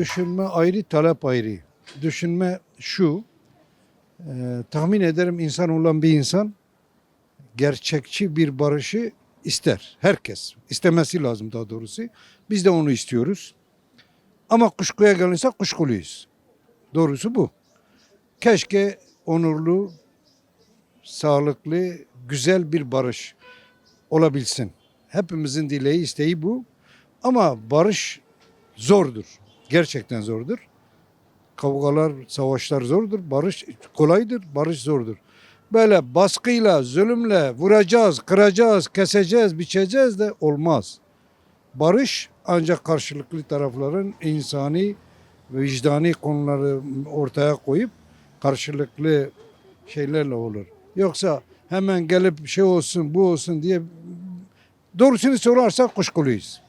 Düşünme ayrı, talep ayrı. Düşünme şu, e, tahmin ederim insan olan bir insan gerçekçi bir barışı ister. Herkes. istemesi lazım daha doğrusu. Biz de onu istiyoruz. Ama kuşkuya gelinse kuşkuluyuz. Doğrusu bu. Keşke onurlu, sağlıklı, güzel bir barış olabilsin. Hepimizin dileği, isteği bu. Ama barış zordur. Gerçekten zordur. Kavgalar, savaşlar zordur. Barış kolaydır, barış zordur. Böyle baskıyla, zulümle vuracağız, kıracağız, keseceğiz, biçeceğiz de olmaz. Barış ancak karşılıklı tarafların insani vicdani konuları ortaya koyup karşılıklı şeylerle olur. Yoksa hemen gelip şey olsun, bu olsun diye doğrusunu sorarsak kuşkuluyuz.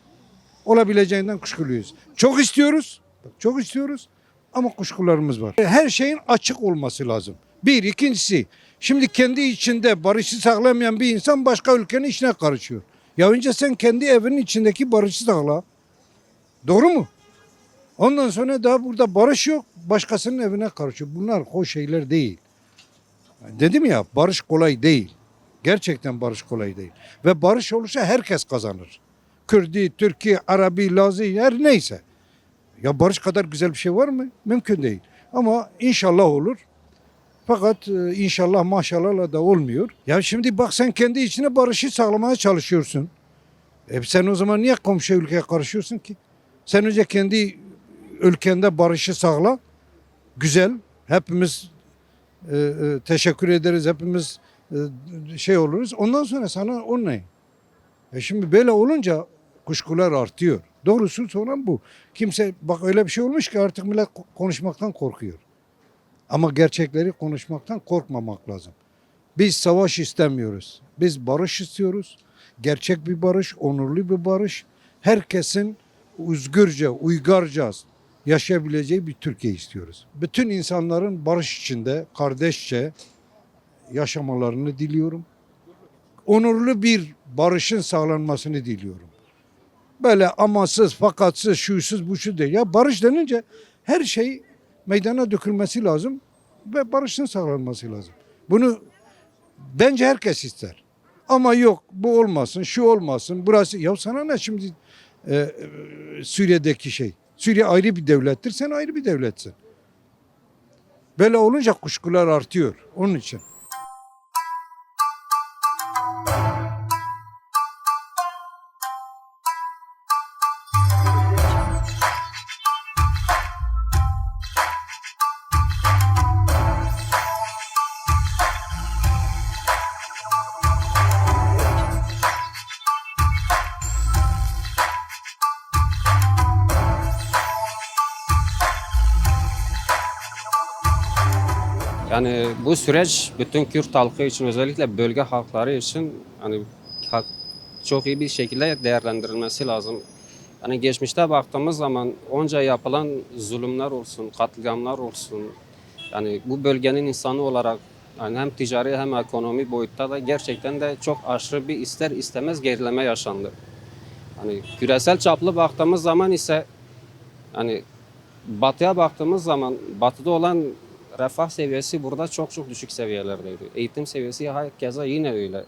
Olabileceğinden kuşkuluyuz. Çok istiyoruz, çok istiyoruz ama kuşkularımız var. Her şeyin açık olması lazım. Bir, ikincisi, şimdi kendi içinde barışı sağlamayan bir insan başka ülkenin içine karışıyor. Ya önce sen kendi evinin içindeki barışı sağla. Doğru mu? Ondan sonra daha burada barış yok, başkasının evine karışıyor. Bunlar hoş şeyler değil. Dedim ya barış kolay değil. Gerçekten barış kolay değil. Ve barış olursa herkes kazanır. Kürdi, Türkiye, Arabi, Lazı her neyse. Ya barış kadar güzel bir şey var mı? Mümkün değil. Ama inşallah olur. Fakat e, inşallah maşallahla da olmuyor. Ya şimdi bak sen kendi içine barışı sağlamaya çalışıyorsun. E sen o zaman niye komşu ülkeye karışıyorsun ki? Sen önce kendi ülkende barışı sağla. Güzel. Hepimiz e, e, teşekkür ederiz. Hepimiz e, şey oluruz. Ondan sonra sana o ne? E şimdi böyle olunca kuşkular artıyor. Doğrusu soran bu. Kimse bak öyle bir şey olmuş ki artık millet ko- konuşmaktan korkuyor. Ama gerçekleri konuşmaktan korkmamak lazım. Biz savaş istemiyoruz. Biz barış istiyoruz. Gerçek bir barış, onurlu bir barış. Herkesin özgürce, uygarca yaşayabileceği bir Türkiye istiyoruz. Bütün insanların barış içinde, kardeşçe yaşamalarını diliyorum. Onurlu bir barışın sağlanmasını diliyorum. Böyle amansız, fakatsız, şuysuz, bu şu değil. Ya barış denince her şey meydana dökülmesi lazım ve barışın sağlanması lazım. Bunu bence herkes ister. Ama yok bu olmasın, şu olmasın, burası. Ya sana ne şimdi e, e, Suriye'deki şey? Suriye ayrı bir devlettir, sen ayrı bir devletsin. Böyle olunca kuşkular artıyor. Onun için. Yani bu süreç bütün Kürt halkı için özellikle bölge halkları için hani çok iyi bir şekilde değerlendirilmesi lazım. Yani geçmişte baktığımız zaman onca yapılan zulümler olsun, katliamlar olsun. Yani bu bölgenin insanı olarak yani hem ticari hem ekonomi boyutta da gerçekten de çok aşırı bir ister istemez gerileme yaşandı. Hani küresel çaplı baktığımız zaman ise hani batıya baktığımız zaman batıda olan refah seviyesi burada çok çok düşük seviyelerdeydi. Eğitim seviyesi herkese yine öyle.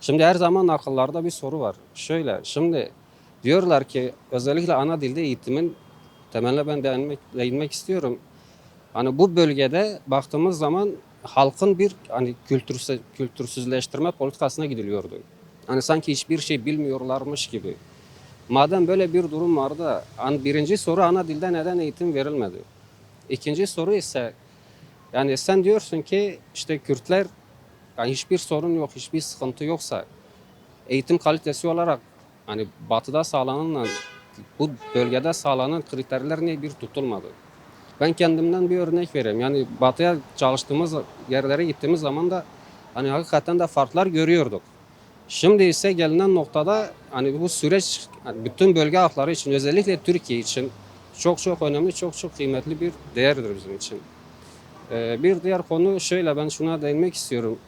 Şimdi her zaman akıllarda bir soru var. Şöyle, şimdi diyorlar ki özellikle ana dilde eğitimin temeline ben değinmek, değinmek istiyorum. Hani bu bölgede baktığımız zaman halkın bir hani kültürsüz, kültürsüzleştirme politikasına gidiliyordu. Hani sanki hiçbir şey bilmiyorlarmış gibi. Madem böyle bir durum vardı, an birinci soru ana dilde neden eğitim verilmedi? İkinci soru ise yani sen diyorsun ki işte Kürtler yani hiçbir sorun yok, hiçbir sıkıntı yoksa eğitim kalitesi olarak hani batıda sağlanan bu bölgede sağlanan kriterler niye bir tutulmadı? Ben kendimden bir örnek vereyim. Yani batıya çalıştığımız yerlere gittiğimiz zaman da hani hakikaten de farklar görüyorduk. Şimdi ise gelinen noktada hani bu süreç hani bütün bölge halkları için özellikle Türkiye için çok çok önemli, çok çok kıymetli bir değerdir bizim için. Ee, bir diğer konu şöyle ben şuna değinmek istiyorum.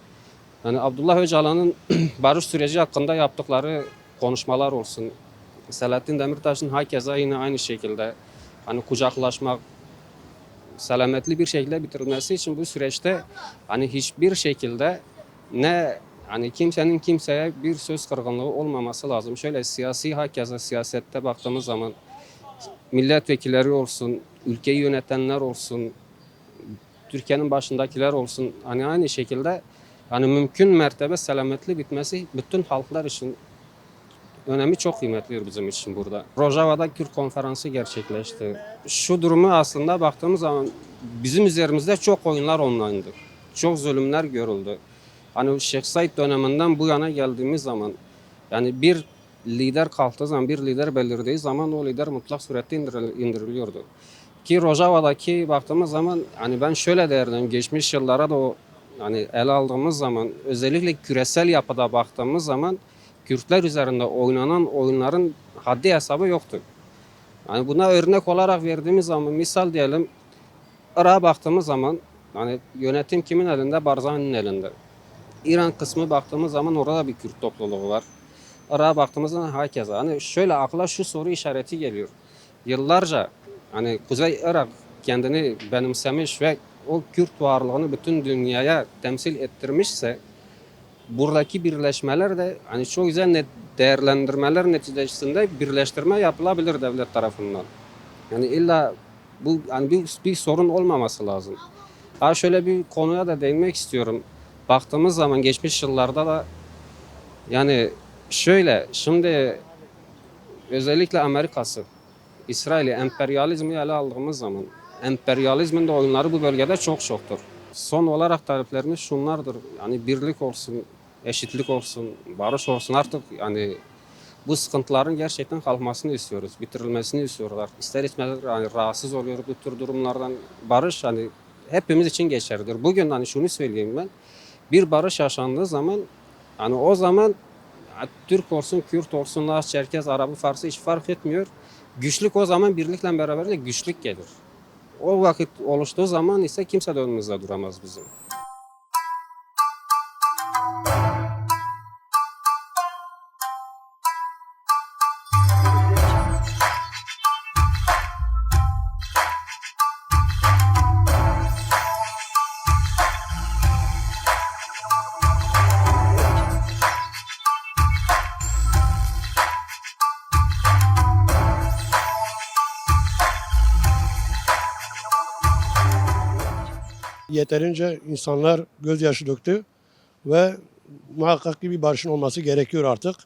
Yani Abdullah Öcalan'ın barış süreci hakkında yaptıkları konuşmalar olsun. Selahattin Demirtaş'ın hakeza yine aynı şekilde hani kucaklaşmak selametli bir şekilde bitirilmesi için bu süreçte hani hiçbir şekilde ne hani kimsenin kimseye bir söz kırgınlığı olmaması lazım. Şöyle siyasi hakeza siyasette baktığımız zaman milletvekilleri olsun, ülkeyi yönetenler olsun, Türkiye'nin başındakiler olsun hani aynı şekilde hani mümkün mertebe selametli bitmesi bütün halklar için önemi çok kıymetlidir bizim için burada. Rojava'da Kürt konferansı gerçekleşti. Şu durumu aslında baktığımız zaman bizim üzerimizde çok oyunlar oynandı. Çok zulümler görüldü. Hani Şeyh Said döneminden bu yana geldiğimiz zaman yani bir lider kalktığı zaman, bir lider belirdiği zaman o lider mutlak surette indiril- indiriliyordu. Ki Rojava'daki baktığımız zaman hani ben şöyle değerlendiriyorum. Geçmiş yıllara da o hani ele aldığımız zaman özellikle küresel yapıda baktığımız zaman Kürtler üzerinde oynanan oyunların haddi hesabı yoktu. Yani buna örnek olarak verdiğimiz zaman misal diyelim Irak'a baktığımız zaman hani yönetim kimin elinde? Barzani'nin elinde. İran kısmı baktığımız zaman orada bir Kürt topluluğu var. Irak'a baktığımız zaman hakeza. Hani şöyle akla şu soru işareti geliyor. Yıllarca hani Kuzey Irak kendini benimsemiş ve o Kürt varlığını bütün dünyaya temsil ettirmişse buradaki birleşmeler de hani çok güzel net değerlendirmeler neticesinde birleştirme yapılabilir devlet tarafından. Yani illa bu hani bir, bir sorun olmaması lazım. Ha şöyle bir konuya da değinmek istiyorum. Baktığımız zaman geçmiş yıllarda da yani şöyle şimdi özellikle Amerika'sı İsrail'i emperyalizmi ele aldığımız zaman emperyalizmin de oyunları bu bölgede çok çoktur. Son olarak taleplerimiz şunlardır. Yani birlik olsun, eşitlik olsun, barış olsun artık yani bu sıkıntıların gerçekten kalkmasını istiyoruz, bitirilmesini istiyorlar. İster istemez yani rahatsız oluyoruz bu tür durumlardan. Barış hani hepimiz için geçerlidir. Bugün hani şunu söyleyeyim ben. Bir barış yaşandığı zaman hani o zaman Türk olsun, Kürt olsun, Laz, Çerkez, Arabı, Farsı hiç fark etmiyor. Güçlük o zaman birlikle beraber de güçlük gelir. O vakit oluştuğu zaman ise kimse de önümüzde duramaz bizim. Yeterince insanlar gözyaşı döktü ve muhakkak ki bir barışın olması gerekiyor artık.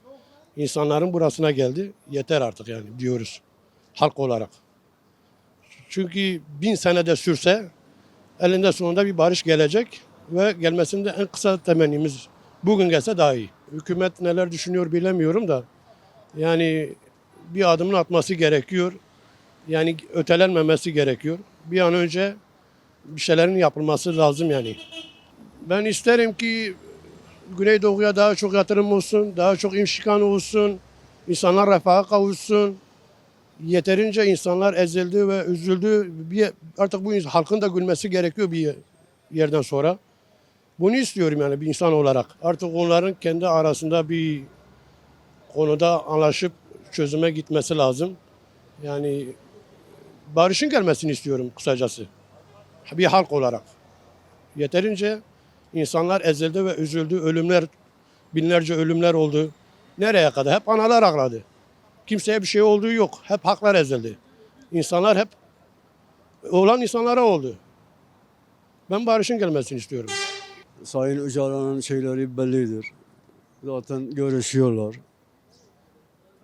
İnsanların burasına geldi. Yeter artık yani diyoruz halk olarak. Çünkü bin senede sürse elinde sonunda bir barış gelecek ve gelmesinde en kısa temennimiz bugün gelse daha iyi. Hükümet neler düşünüyor bilemiyorum da yani bir adımını atması gerekiyor. Yani ötelenmemesi gerekiyor. Bir an önce bir şeylerin yapılması lazım yani. Ben isterim ki Güneydoğu'ya daha çok yatırım olsun, daha çok imşikan olsun, insanlar refaha kavuşsun. Yeterince insanlar ezildi ve üzüldü. Bir, artık bu halkın da gülmesi gerekiyor bir yerden sonra. Bunu istiyorum yani bir insan olarak. Artık onların kendi arasında bir konuda anlaşıp çözüme gitmesi lazım. Yani barışın gelmesini istiyorum kısacası bir halk olarak. Yeterince insanlar ezildi ve üzüldü. Ölümler, binlerce ölümler oldu. Nereye kadar? Hep analar ağladı. Kimseye bir şey olduğu yok. Hep haklar ezildi. İnsanlar hep olan insanlara oldu. Ben barışın gelmesini istiyorum. Sayın Öcalan'ın şeyleri bellidir. Zaten görüşüyorlar.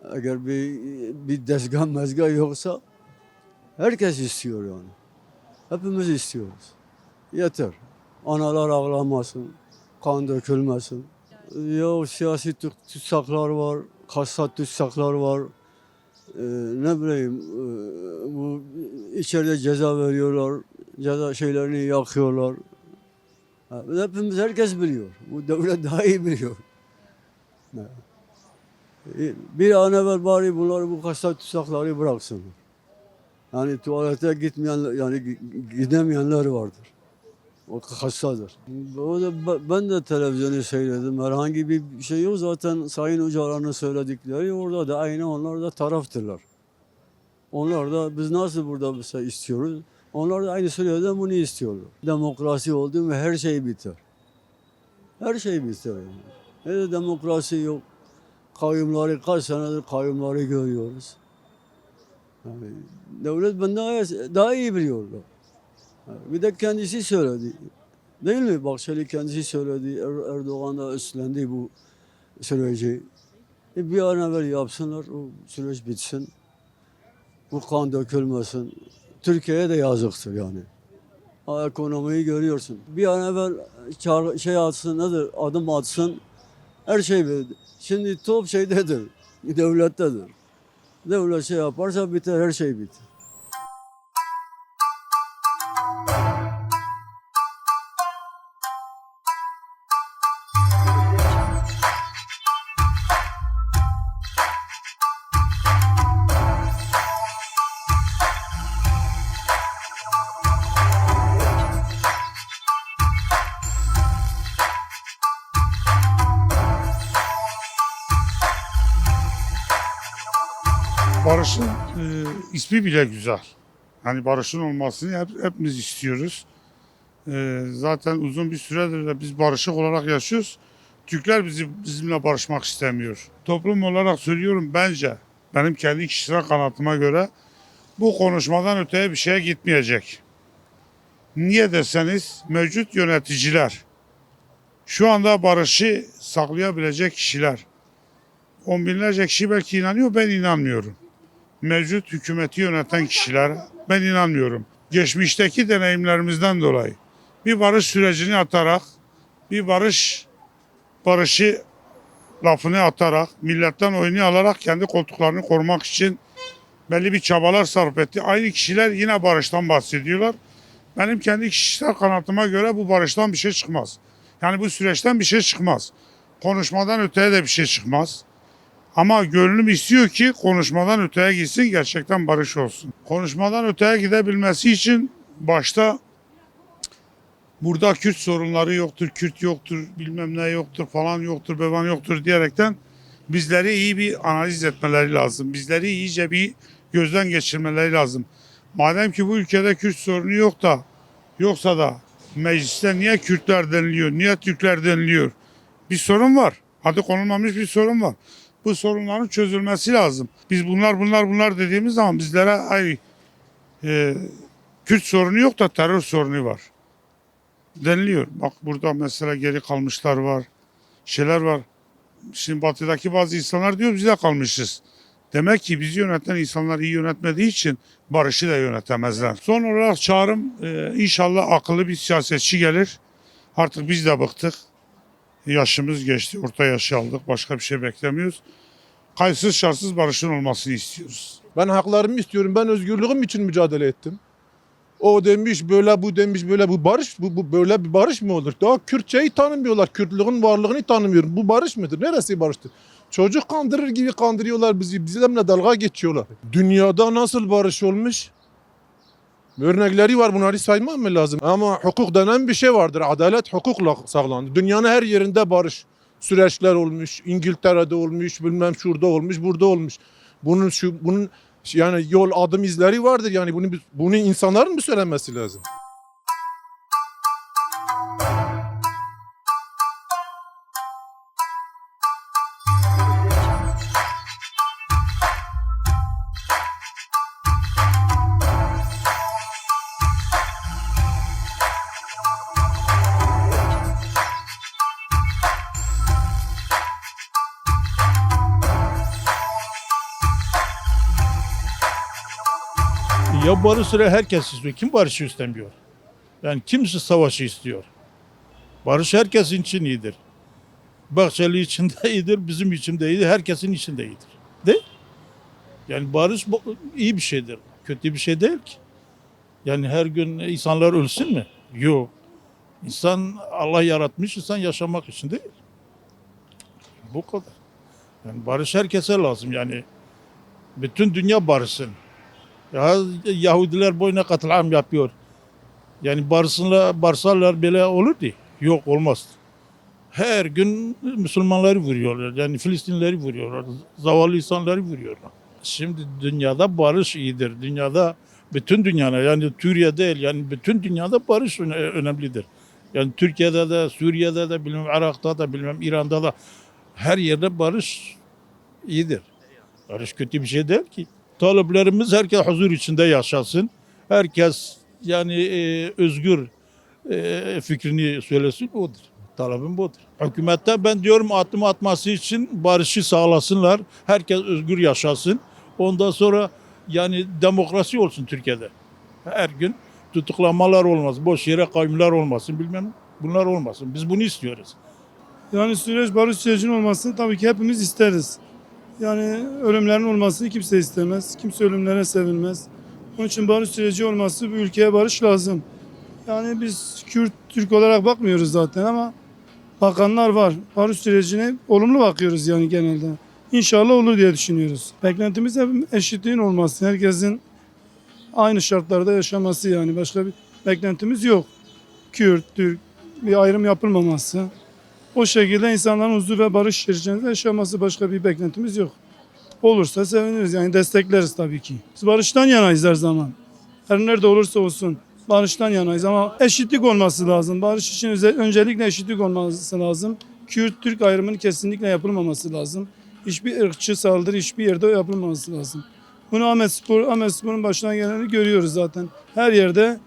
Eğer bir, bir dezgah mezgah yoksa herkes istiyor yani. Hepimiz istiyoruz. Yeter. Analar ağlamasın, kan dökülmesin. Ya siyasi tut- tutsaklar var, kasat tutsaklar var. Ee, ne bileyim, e, bu içeride ceza veriyorlar, ceza şeylerini yakıyorlar. Hepimiz herkes biliyor. Bu devlet daha iyi biliyor. Bir an evvel bari bunları bu kasap tutsakları bıraksın. Yani tuvalete gitmeyen yani gi- gidemeyenler vardır. O hastadır. Ben de televizyonu seyredim. Herhangi bir şey yok. Zaten Sayın Öcalan'ın söyledikleri orada da aynı onlar da taraftırlar. Onlar da biz nasıl burada mesela istiyoruz? Onlar da aynı Suriye'den bunu istiyorlar. Demokrasi oldu mu her şey biter. Her şey biter yani. Ne de demokrasi yok. Kayyumları kaç senedir kayyumları görüyoruz. Yani devlet benden daha, iyi biliyorlar. Ha, Bir de kendisi söyledi. Değil mi? Bahçeli kendisi söyledi. Er- Erdoğan da üstlendi bu süreci. E bir an evvel yapsınlar, o süreç bitsin. Bu kan dökülmesin. Türkiye'ye de yazıktır yani. Ha, ekonomiyi görüyorsun. Bir an evvel çağır- şey atsın, nedir, adım atsın. Her şey belli. Şimdi top şeydedir, devlettedir. Devlet şey yaparsa biter, her şey ismi bile güzel. Hani Barış'ın olmasını hep, hepimiz istiyoruz. E, zaten uzun bir süredir de biz barışık olarak yaşıyoruz. Türkler bizi bizimle barışmak istemiyor. Toplum olarak söylüyorum bence benim kendi kişisel kanaatıma göre bu konuşmadan öteye bir şeye gitmeyecek. Niye deseniz mevcut yöneticiler şu anda barışı saklayabilecek kişiler. On binlerce kişi belki inanıyor ben inanmıyorum mevcut hükümeti yöneten kişiler ben inanmıyorum. Geçmişteki deneyimlerimizden dolayı bir barış sürecini atarak bir barış barışı lafını atarak milletten oyunu alarak kendi koltuklarını korumak için belli bir çabalar sarf etti. Aynı kişiler yine barıştan bahsediyorlar. Benim kendi kişisel kanaatıma göre bu barıştan bir şey çıkmaz. Yani bu süreçten bir şey çıkmaz. Konuşmadan öteye de bir şey çıkmaz. Ama gönlüm istiyor ki konuşmadan öteye gitsin gerçekten barış olsun. Konuşmadan öteye gidebilmesi için başta burada Kürt sorunları yoktur, Kürt yoktur, bilmem ne yoktur falan yoktur, bevan yoktur diyerekten bizleri iyi bir analiz etmeleri lazım. Bizleri iyice bir gözden geçirmeleri lazım. Madem ki bu ülkede Kürt sorunu yok da yoksa da mecliste niye Kürtler deniliyor, niye Türkler deniliyor? Bir sorun var. Adı konulmamış bir sorun var bu sorunların çözülmesi lazım. Biz bunlar bunlar bunlar dediğimiz zaman bizlere ay e, Kürt sorunu yok da terör sorunu var. Deniliyor. Bak burada mesela geri kalmışlar var. Şeyler var. Şimdi batıdaki bazı insanlar diyor biz de kalmışız. Demek ki bizi yöneten insanlar iyi yönetmediği için barışı da yönetemezler. Son olarak çağrım e, inşallah akıllı bir siyasetçi gelir. Artık biz de bıktık. Yaşımız geçti, orta yaşı aldık. Başka bir şey beklemiyoruz. Kayıtsız şartsız barışın olmasını istiyoruz. Ben haklarımı istiyorum. Ben özgürlüğüm için mücadele ettim. O demiş böyle bu demiş böyle bu barış bu, bu böyle bir barış mı olur? Daha Kürtçeyi tanımıyorlar. Kürtlüğün varlığını tanımıyorum. Bu barış mıdır? Neresi barıştır? Çocuk kandırır gibi kandırıyorlar bizi. Bizimle dalga geçiyorlar. Dünyada nasıl barış olmuş? Örnekleri var bunları saymam mı lazım? Ama hukuk denen bir şey vardır. Adalet hukukla sağlanır. Dünyanın her yerinde barış süreçler olmuş. İngiltere'de olmuş, bilmem şurada olmuş, burada olmuş. Bunun şu bunun yani yol adım izleri vardır. Yani bunu bunu insanların mı söylemesi lazım? Ya barış süre herkes istiyor. Kim barışı istemiyor? Yani kimse savaşı istiyor. Barış herkesin için iyidir. Bahçeli için de iyidir, bizim için de iyidir, herkesin için de iyidir. Değil? Yani barış iyi bir şeydir. Kötü bir şey değil ki. Yani her gün insanlar ölsün mü? Yok. İnsan Allah yaratmış insan yaşamak için değil. Bu kadar. Yani barış herkese lazım yani. Bütün dünya barışsın. Ya Yahudiler boyuna katliam yapıyor. Yani barışınla barsalar böyle olur di. Yok olmaz. Her gün Müslümanları vuruyorlar. Yani Filistinleri vuruyorlar. Zavallı insanları vuruyorlar. Şimdi dünyada barış iyidir. Dünyada bütün dünyada yani Türkiye değil yani bütün dünyada barış öne- önemlidir. Yani Türkiye'de de Suriye'de de bilmem Irak'ta da bilmem İran'da da her yerde barış iyidir. Barış kötü bir şey değil ki. Taleplerimiz herkes huzur içinde yaşasın. Herkes yani e, özgür e, fikrini söylesin odur. Talebim budur. Hükümette ben diyorum adım atması için barışı sağlasınlar. Herkes özgür yaşasın. Ondan sonra yani demokrasi olsun Türkiye'de. Her gün tutuklamalar olmaz. Boş yere kayımlar olmasın bilmem bunlar olmasın. Biz bunu istiyoruz. Yani süreç barış sürecinin olmasını tabii ki hepimiz isteriz. Yani ölümlerin olmasını kimse istemez. Kimse ölümlere sevinmez. Onun için barış süreci olması bu ülkeye barış lazım. Yani biz Kürt, Türk olarak bakmıyoruz zaten ama bakanlar var. Barış sürecine olumlu bakıyoruz yani genelde. İnşallah olur diye düşünüyoruz. Beklentimiz hep eşitliğin olması. Herkesin aynı şartlarda yaşaması yani. Başka bir beklentimiz yok. Kürt, Türk bir ayrım yapılmaması. O şekilde insanların huzur ve barış içerisinde yaşaması başka bir beklentimiz yok. Olursa seviniriz yani destekleriz tabii ki. Biz barıştan yanayız her zaman. Her nerede olursa olsun barıştan yanayız ama eşitlik olması lazım. Barış için öncelikle eşitlik olması lazım. Kürt-Türk ayrımının kesinlikle yapılmaması lazım. Hiçbir ırkçı saldırı hiçbir yerde yapılmaması lazım. Bunu Ahmet Spor, Ahmet Spor'un başına geleni görüyoruz zaten. Her yerde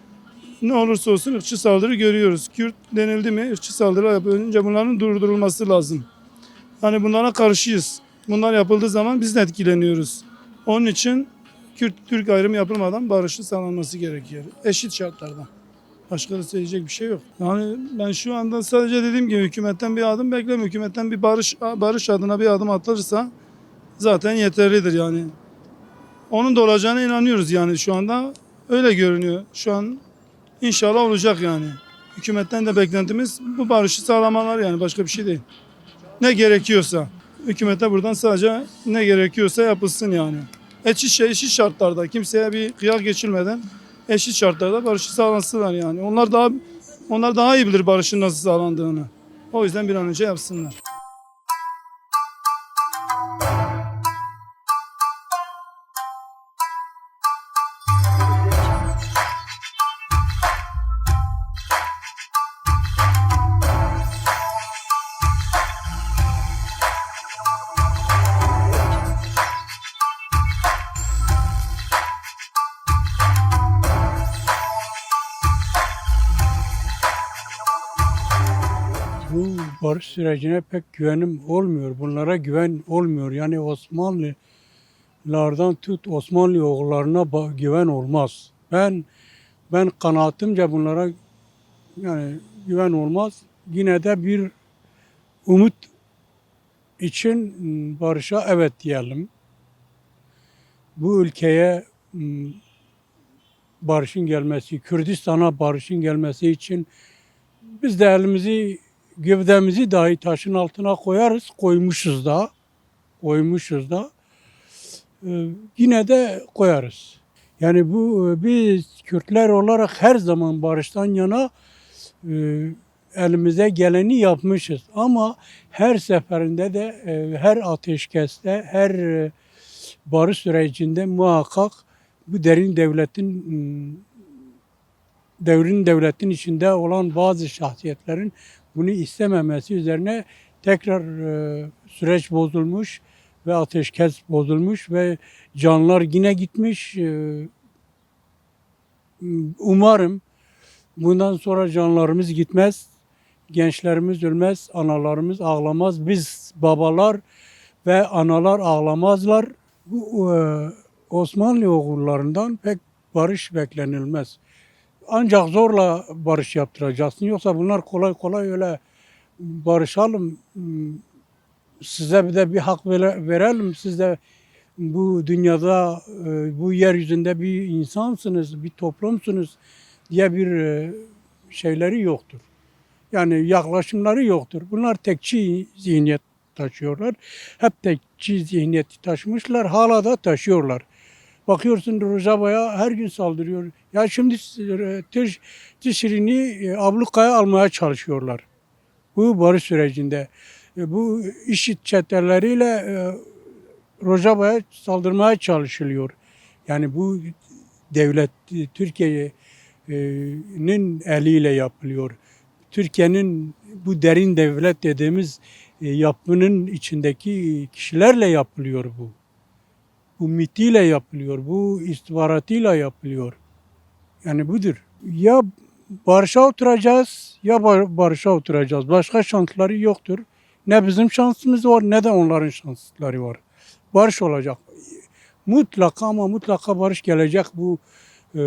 ne olursa olsun ırkçı saldırı görüyoruz. Kürt denildi mi ırkçı saldırı. Önce bunların durdurulması lazım. Yani bunlara karşıyız. Bunlar yapıldığı zaman biz de etkileniyoruz. Onun için Kürt-Türk ayrımı yapılmadan barışın sağlanması gerekiyor. Eşit şartlarda. Başka da söyleyecek bir şey yok. Yani ben şu anda sadece dediğim gibi hükümetten bir adım beklemiyorum. Hükümetten bir barış barış adına bir adım atılırsa zaten yeterlidir yani. Onun da olacağına inanıyoruz yani şu anda öyle görünüyor. Şu an İnşallah olacak yani. Hükümetten de beklentimiz bu barışı sağlamalar yani başka bir şey değil. Ne gerekiyorsa. Hükümete buradan sadece ne gerekiyorsa yapılsın yani. Eşit, şey, eşit şartlarda kimseye bir kıyak geçilmeden eşit şartlarda barışı sağlansınlar yani. Onlar daha onlar daha iyi bilir barışın nasıl sağlandığını. O yüzden bir an önce yapsınlar. Barış sürecine pek güvenim olmuyor. Bunlara güven olmuyor. Yani Osmanlılardan tut Osmanlı oğullarına güven olmaz. Ben ben kanaatimce bunlara yani güven olmaz. Yine de bir umut için m, barışa evet diyelim. Bu ülkeye m, barışın gelmesi, Kürdistan'a barışın gelmesi için biz de elimizi gövdemizi dahi taşın altına koyarız. Koymuşuz da. Koymuşuz da. Ee, yine de koyarız. Yani bu e, biz Kürtler olarak her zaman barıştan yana e, elimize geleni yapmışız. Ama her seferinde de e, her ateşkeste, her e, barış sürecinde muhakkak bu derin devletin m, devrin devletin içinde olan bazı şahsiyetlerin bunu istememesi üzerine tekrar e, süreç bozulmuş ve ateşkes bozulmuş ve canlar yine gitmiş. E, umarım bundan sonra canlarımız gitmez, gençlerimiz ölmez, analarımız ağlamaz, biz babalar ve analar ağlamazlar. Bu e, Osmanlı oğullarından pek barış beklenilmez ancak zorla barış yaptıracaksın. Yoksa bunlar kolay kolay öyle barışalım, size bir de bir hak vere- verelim. Siz de bu dünyada, e, bu yeryüzünde bir insansınız, bir toplumsunuz diye bir e, şeyleri yoktur. Yani yaklaşımları yoktur. Bunlar tekçi zihniyet taşıyorlar. Hep tekçi zihniyeti taşımışlar, hala da taşıyorlar. Bakıyorsun Rojava'ya her gün saldırıyor. Ya şimdi e, Tiş, Tişrin'i e, ablukaya almaya çalışıyorlar. Bu barış sürecinde. E, Bu işit çeteleriyle Rojava'ya saldırmaya çalışılıyor. Yani bu devlet Türkiye'nin eliyle yapılıyor. Türkiye'nin bu derin devlet dediğimiz yapının içindeki kişilerle yapılıyor bu. Bu mitiyle yapılıyor, bu istihbaratıyla yapılıyor. Yani budur. Ya barışa oturacağız ya bar- barışa oturacağız. Başka şansları yoktur. Ne bizim şansımız var ne de onların şansları var. Barış olacak. Mutlaka ama mutlaka barış gelecek. Bu e,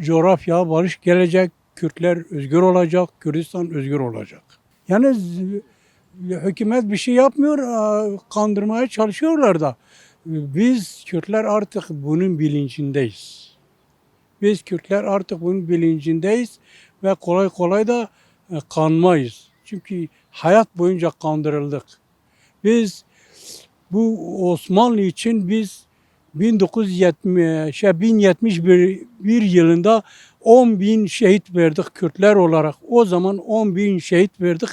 coğrafya barış gelecek. Kürtler özgür olacak. Kürdistan özgür olacak. Yani hükümet bir şey yapmıyor. Kandırmaya çalışıyorlar da. Biz Kürtler artık bunun bilincindeyiz. Biz Kürtler artık bunun bilincindeyiz ve kolay kolay da e, kanmayız. Çünkü hayat boyunca kandırıldık. Biz bu Osmanlı için biz 1970 şey 1071 bir yılında 10 bin şehit verdik Kürtler olarak. O zaman 10 bin şehit verdik.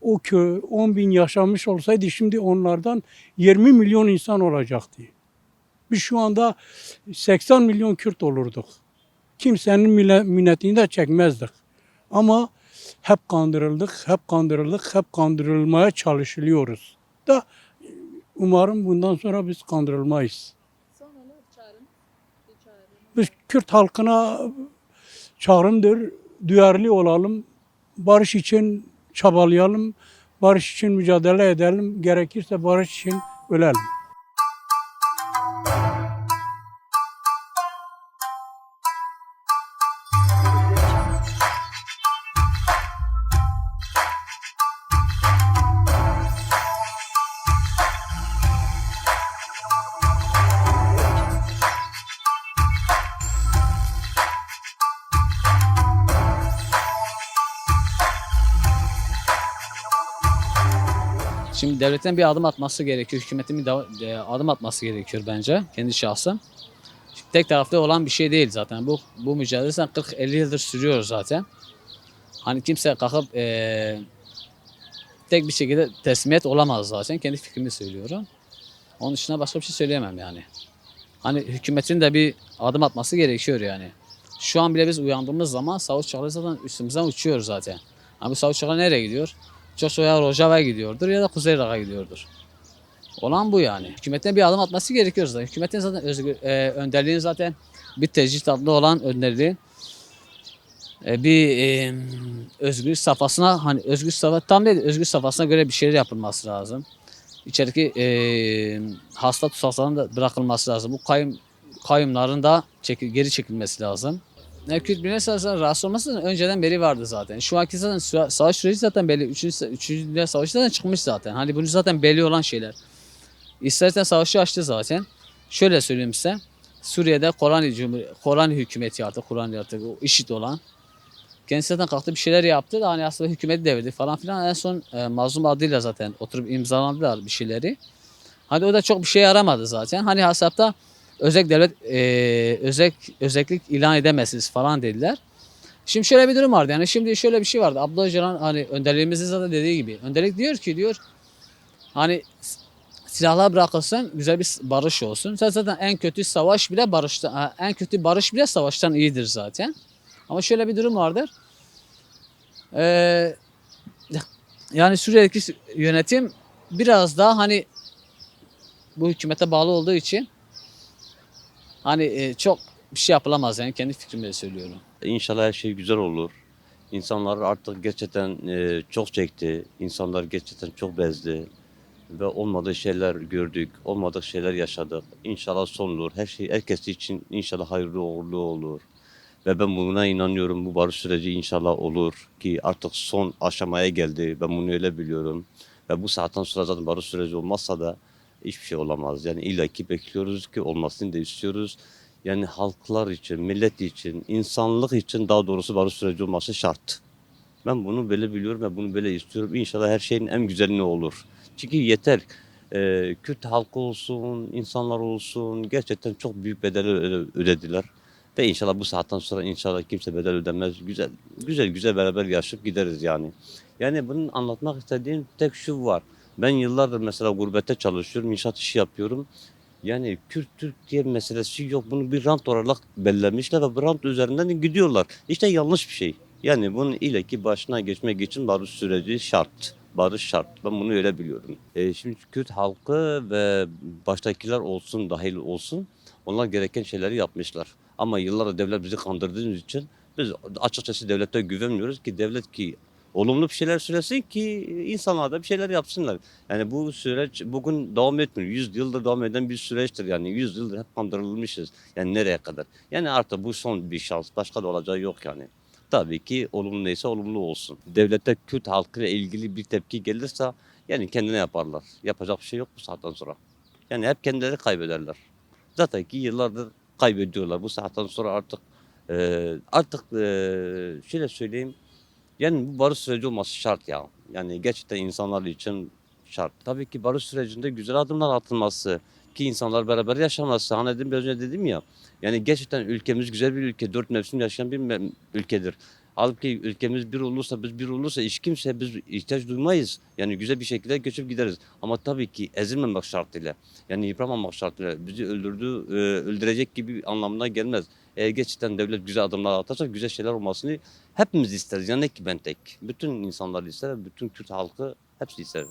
O kö 10 bin yaşamış olsaydı şimdi onlardan 20 milyon insan olacaktı. Biz şu anda 80 milyon Kürt olurduk. Kimsenin minnetini de çekmezdik. Ama hep kandırıldık, hep kandırıldık, hep kandırılmaya çalışılıyoruz. Da umarım bundan sonra biz kandırılmayız. Biz Kürt halkına çağrımdır, duyarlı olalım, barış için çabalayalım, barış için mücadele edelim, gerekirse barış için ölelim. Şimdi devletin bir adım atması gerekiyor, hükümetin bir adım atması gerekiyor bence kendi şahsım. Şimdi tek taraflı olan bir şey değil zaten. Bu bu mücadele zaten 40-50 yıldır sürüyor zaten. Hani kimse kalkıp e, tek bir şekilde teslimiyet olamaz zaten. Kendi fikrimi söylüyorum. Onun dışında başka bir şey söyleyemem yani. Hani hükümetin de bir adım atması gerekiyor yani. Şu an bile biz uyandığımız zaman savaş uçakları zaten üstümüzden uçuyor zaten. Ama bu savaş uçakları nereye gidiyor? Çok ya Rojava'ya gidiyordur ya da Kuzey Irak'a gidiyordur. Olan bu yani. Hükümetin bir adım atması gerekiyor zaten. Hükümetin zaten özgür, e, önderliğin zaten bir tecrit adlı olan önderliğin e, bir e, özgür safhasına hani özgür safha tam değil özgür safhasına göre bir şeyler yapılması lazım. İçerideki e, hasta tutsakların da bırakılması lazım. Bu kayım kayımların da çekil, geri çekilmesi lazım. Kürt Birliği Savaşı'nın rahatsız olması önceden beri vardı zaten. Şu anki zaten savaş süreci zaten belli. Üçüncü, üçüncü Dünya Savaşı zaten çıkmış zaten. Hani bunu zaten belli olan şeyler. İstersen savaşı açtı zaten. Şöyle söyleyeyim size. Suriye'de Korani, Cumhur- Korani hükümeti artık, Korani artık o işit olan. Kendisi zaten kalktı bir şeyler yaptı da hani aslında hükümeti devirdi falan filan. En son e, mazlum adıyla zaten oturup imzaladılar bir şeyleri. Hani o da çok bir şey yaramadı zaten. Hani hesapta özel devlet e, özel özellik ilan edemezsiniz falan dediler. Şimdi şöyle bir durum vardı. Yani şimdi şöyle bir şey vardı. Abdullah Öcalan hani önderliğimizin zaten dediği gibi. Önderlik diyor ki diyor hani silahlar bırakılsın güzel bir barış olsun. Zaten zaten en kötü savaş bile barıştan en kötü barış bile savaştan iyidir zaten. Ama şöyle bir durum vardır. Ee, yani Suriye'deki yönetim biraz daha hani bu hükümete bağlı olduğu için hani e, çok bir şey yapılamaz yani kendi fikrimle söylüyorum. İnşallah her şey güzel olur. İnsanlar artık gerçekten e, çok çekti. İnsanlar gerçekten çok bezdi. Ve olmadığı şeyler gördük, olmadık şeyler yaşadık. İnşallah son olur. Her şey herkes için inşallah hayırlı uğurlu olur. Ve ben buna inanıyorum. Bu barış süreci inşallah olur. Ki artık son aşamaya geldi. Ben bunu öyle biliyorum. Ve bu saatten sonra zaten barış süreci olmazsa da hiçbir şey olamaz. Yani illaki bekliyoruz ki olmasını da istiyoruz. Yani halklar için, millet için, insanlık için daha doğrusu barış süreci olması şart. Ben bunu böyle biliyorum ve bunu böyle istiyorum. İnşallah her şeyin en güzeli ne olur. Çünkü yeter. Ee, Kürt halkı olsun, insanlar olsun gerçekten çok büyük bedeli öde- ödediler. Ve inşallah bu saatten sonra inşallah kimse bedel ödemez. Güzel güzel güzel beraber yaşayıp gideriz yani. Yani bunun anlatmak istediğim tek şu var. Ben yıllardır mesela gurbette çalışıyorum, inşaat işi yapıyorum. Yani Kürt Türk diye meselesi yok. Bunu bir rant olarak belirlemişler ve bu rant üzerinden de gidiyorlar. İşte yanlış bir şey. Yani bunun ile ki başına geçmek için barış süreci şart. Barış şart. Ben bunu öyle biliyorum. E, şimdi Kürt halkı ve baştakiler olsun, dahil olsun onlar gereken şeyleri yapmışlar. Ama yıllardır devlet bizi kandırdığımız için biz açıkçası devlete güvenmiyoruz ki devlet ki olumlu bir şeyler söylesin ki insanlar da bir şeyler yapsınlar. Yani bu süreç bugün devam etmiyor. 100 yıldır devam eden bir süreçtir yani. 100 yıldır hep kandırılmışız. Yani nereye kadar? Yani artık bu son bir şans. Başka da olacağı yok yani. Tabii ki olumlu neyse olumlu olsun. Devlette Kürt halkıyla ilgili bir tepki gelirse yani kendine yaparlar. Yapacak bir şey yok bu saatten sonra. Yani hep kendileri kaybederler. Zaten ki yıllardır kaybediyorlar. Bu saatten sonra artık e, artık e, şöyle söyleyeyim. Yani bu barış süreci olması şart ya. Yani gerçekten insanlar için şart. Tabii ki barış sürecinde güzel adımlar atılması ki insanlar beraber yaşaması. Hani dedim biraz önce dedim ya. Yani gerçekten ülkemiz güzel bir ülke. Dört mevsim yaşayan bir ülkedir. Halbuki ülkemiz bir olursa, biz bir olursa hiç kimse biz ihtiyaç duymayız. Yani güzel bir şekilde göçüp gideriz. Ama tabii ki ezilmemek şartıyla, yani yıpranmamak şartıyla bizi öldürdü, e, öldürecek gibi anlamına gelmez. Eğer gerçekten devlet güzel adımlar atarsa güzel şeyler olmasını hepimiz isteriz. Yani ne ki ben tek. Bütün insanlar ister, bütün Kürt halkı hepsi ister.